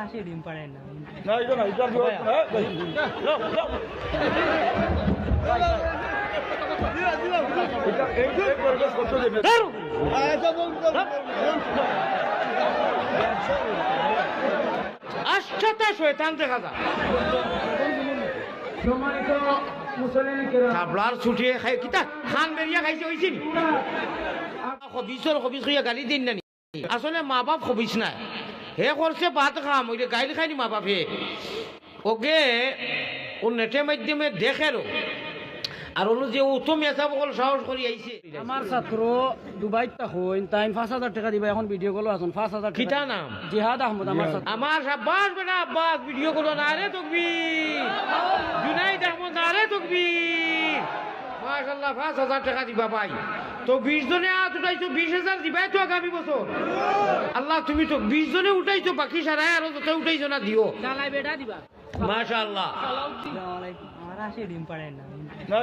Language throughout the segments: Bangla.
আসে ডিম পাড়েন না। না এটা না এটা দিও হ্যাঁ। এটা এই এই পরিবেশ করতে দেবে? আশ্চর্য শয়তান দেখা যায় সম্মানিত মুসলিম ছুটিয়ে খাই কিতা? খান বেরিয়া খাইছে হয়েছে নি? হবিসর হবিস হইয়া গালি দিন না নি আসলে মা বাপ হবিস নাই। হে করছে ভাত খাম ওই গাইল খাইনি মা বাপে। ওকে ও নেটের মাধ্যমে দেখেরও আর ওনো যে উত্তম মেসা বকল সাহস করি আইছে। আমার ছাত্র দুবাইত হইন তাই পাঁচ হাজার টাকা দিবা এখন ভিডিও কল আছেন পাঁচ হাজার টাকা। নাম? জিহাদ আহমদ আমার ছাত্র। আমার সাব্বাস বেটা আব্বাস ভিডিও করো না রে তকবীর। জুনাইদ আহমদ না রে তকবীর। পাঁচ হাজার টাকা দিবা পাই তো বিশ জনে হাত উঠাইছো বিশ হাজার দিবাই তো আগামী বছর আল্লাহ তুমি তো বিশ জনে উঠাইছো বাকি সারাই আরও যত উঠাইছো না দিও আমার আসে ডিম পাড়েন না না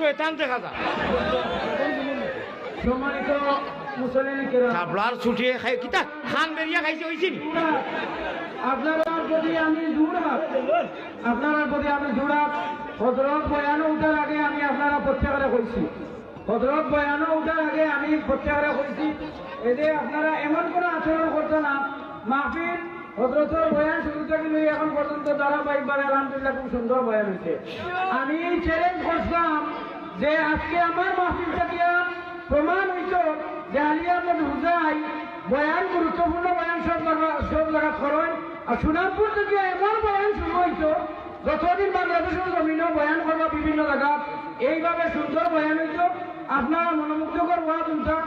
শয়তান দেখা যায় সম্মানিত ছুটিয়ে খাই কিতা? খান বেরিয়া খাইছে নি আপনারা প্রতি আমি জোড়াত আপনার প্রতি আমি হজরত বয়ানো উঠার আগে আমি আপনারা প্রত্যাহারে কইছি। হজরত বয়ানো উঠার আগে আমি প্রত্যাহারে কইছি। এতে আপনারা এমন কোনো আচরণ করতো না, মাহফিল, হজরতের বয়ান শুরু থেকে নিয়ে এখন পর্যন্ত ধারাবাহিকবার আলহামদুলিল্লাহ খুব সুন্দর বয়ান হয়েছে। আমি চ্যালেঞ্জ করছিলাম যে আজকে আমার মাহফিল থেকে প্রমাণ হইত যে আলিয়ার মধ্যে হুজাই বয়ান, গুরুত্বপূর্ণ বয়ান সব সব জায়গা খরচ আর সুনামপুর থেকে এমন বয়ান শুরু হইত যতদিন বাংলাদেশের জমিনও বয়ান করব বিভিন্ন জায়গা এইভাবে সুন্দর বয়ান হইত আপনারা মনোমুগ্ধকর ওয়াজ উঠা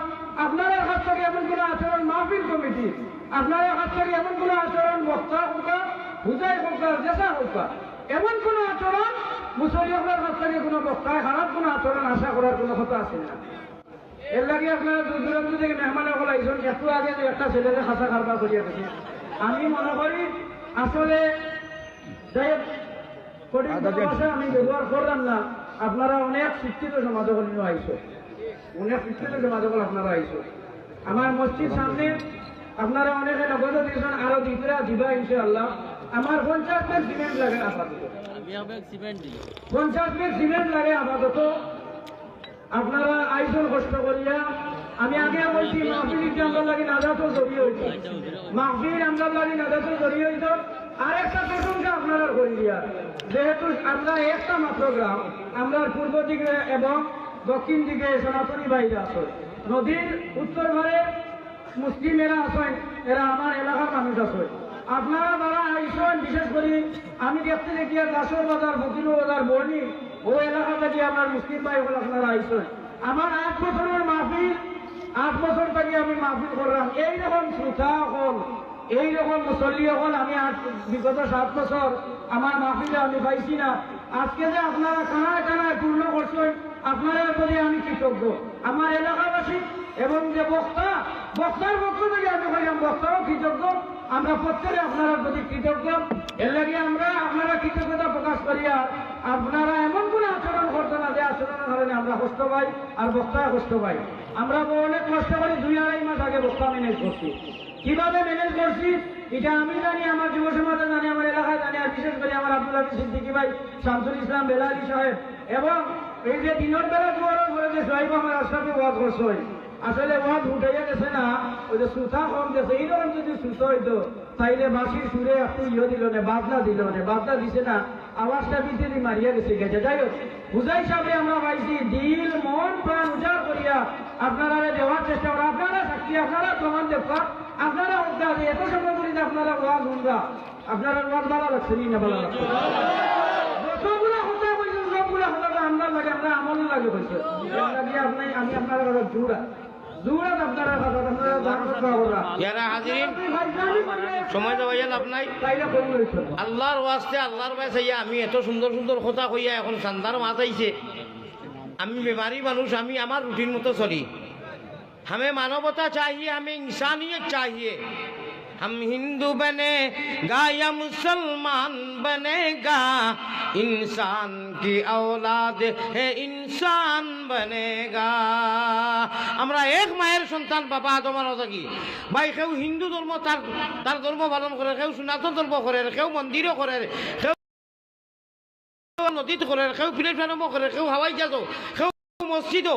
আপনারা হাত থেকে এমন কোনো আচরণ মাহফিল কমিটি, আপনারা হাত থেকে এমন কোনো আচরণ বক্তা হোকা হুজাই হোকা জেসা হোকা এমন কোনো আচরণ মুসলিমদের কাছ থেকে কোনো বক্তায় খারাপ কোনো আচরণ আশা করার কোনো কথা আছে না। এর লাগে আপনারা দূর দূরান্ত থেকে মেহমান সকল আইসন, একটু আগে যে একটা ছেলেরে খাসা কারবার করিয়া আমি মনে করি, আসলে হোক, কঠিন ভাষা আমি ব্যবহার করলাম না আপনারা অনেক শিক্ষিত সমাজ নিয়ে আইসো অনেক শিক্ষিত সমাজ আপনারা আইসো আমার মসজিদ সামনে আপনারা অনেকে নগদ দিয়েছেন আরও দিকরা দিবা ইনশাআল্লাহ। আমার পঞ্চাশ ব্যাগ সিমেন্ট লাগে আপাতত। পঞ্চাশ ব্যাগ সিমেন্ট লাগে আপাতত। আপনারা আইসন কষ্ট করিয়া। আমি আগে বলছি মাহফিল আমরা লাগি নাজাতো জড়িয়ে হইতো। মাহফিল আমরা লাগি নাজাতো জড়িয়ে হইতো। আর একটা প্রসঙ্গে আপনারা করি দিয়া। যেহেতু আমরা একটা মাত্র গ্রাম, আমরা পূর্ব দিকে এবং দক্ষিণ দিকে সনাতনী বাইরে আছে। নদীর উত্তর ধারে মুসলিমেরা আছেন, এরা আমার এলাকার মানুষ আছে। আপনারা যারা আইসন, বিশেষ করে আমি দেখতে দেখি দাসর বাজার ফকির বাজার, বর্ণি, ও এলাকা থেকে আমার মুসলিম ভাই হল আপনারা আইসন। আমার আট বছরের মাহফিল, আট বছর থেকে আমি মাহফিল করলাম। এইরকম শ্রোতা হল এইরকম মুসল্লি হল আমি বিগত সাত বছর আমার মাহফিলে আমি পাইছি না। আজকে যে আপনারা কানায় কানায় পূর্ণ করছেন, আপনাদের প্রতি আমি কৃতজ্ঞ। আমার এলাকাবাসী এবং যে বক্তা, বক্তার পক্ষ থেকে আমি বললাম বক্তারও কৃতজ্ঞ। আমরা প্রত্যেকে আপনার প্রতি কৃতজ্ঞ। এর লাগে আমরা আপনারা কৃতজ্ঞতা প্রকাশ করিয়া আপনারা এমন কোনো আচরণ করতো না যে আচরণের কারণে আমরা কষ্ট পাই আর বক্তা কষ্ট পাই। আমরা অনেক কষ্ট করি, দুই আড়াই মাস আগে বক্তা ম্যানেজ করছি। কীভাবে ম্যানেজ করছি, এটা আমি জানি, আমার যুব সমাজে জানি, আমার এলাকায় জানি, আর বিশেষ করে আমার আব্দুল হাফিজ সিদ্দিকি ভাই, শামসুল ইসলাম বেলালি সাহেব। এবং এই যে দিনের বেলা জোয়ারের পরে সাহেব আমার আশরাফে ওয়াজ করছে আসলে ওয়াজ উঠাইয়া গেছে না, ওই যে সুথা কম গেছে, এইরকম যদি সুস্থ হইতো, তাইলে বাঁশির সুরে একটু ইয়ে দিল না, বাজনা দিল না, বাজনা দিছে না, আওয়াজটা বিচেরি মারিয়া গেছে গেছে। যাই হোক হুজাই সাহেবে আমরা পাইছি, দিল, মন, প্রাণ উজাড় করিয়া আপনারা দেওয়ার চেষ্টা করা, আপনারা সাক্ষী, আপনারা প্রমাণ দেখা আপনারা উদ্যা এত সময় করি যে আপনারা ওয়াজ শুনবা আপনারা ওয়াজ ভালো লাগছে নি ভালো লাগছে। যতগুলা কথা বলছেন সবগুলা কথা আমরা লাগে আমরা আমল লাগে আপনি আমি আপনারা জোড়া। কথা সময় দেওয়া আল্লাহর আল্লাহর বাস আমি এত সুন্দর সুন্দর কথা কইয়া এখন সান্দার মাছ আইছে। আমি বেমারি মানুষ আমি আমার রুটিন মতো চলি। हमें मानवता चाहिए हमें इंसानियत चाहिए हम हिंदू बने गा या मुसलमान बनेगा इंसान की औलाद है इंसान बनेगा আমরা এক মায়ের সন্তান বাবা আদমার থাকি ভাই কেউ হিন্দু ধর্ম তার তার ধর্ম পালন করে কেউ সনাতন ধর্ম করে কেউ মন্দিরও করে কেউ নদীত করে কেউ প্লেট ফার্মও করে কেউ হাওয়াই জাহাজও কেউ মসজিদও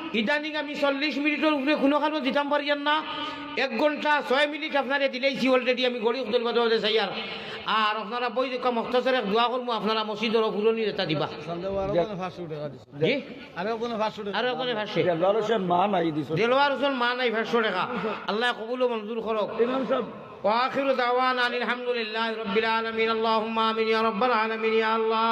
ইদানিং আমি চল্লিশ মিনিটের উপরে কোনো কারণ দিতাম পারিয়ান না এক ঘন্টা ছয় মিনিট আপনারে দিলেইছি অলরেডি আমি গড়ি খুদল বাদে বাদে চাই আর আর আপনারা বই দেখা মখতাসারে দোয়া করবো আপনারা মসজিদর ফুলনি এটা দিবা জি আরো ওখানে ভাসছে দেলোয়ার হোসেন মা নাই দিছ দেলোয়ার হোসেন মা নাই ভাষ্য রেখা আল্লাহ কবুল ও মঞ্জুর করক ইমাম সাহেব واخر دعوانا ان الحمد لله رب العالمين اللهم امين يا رب العالمين يا الله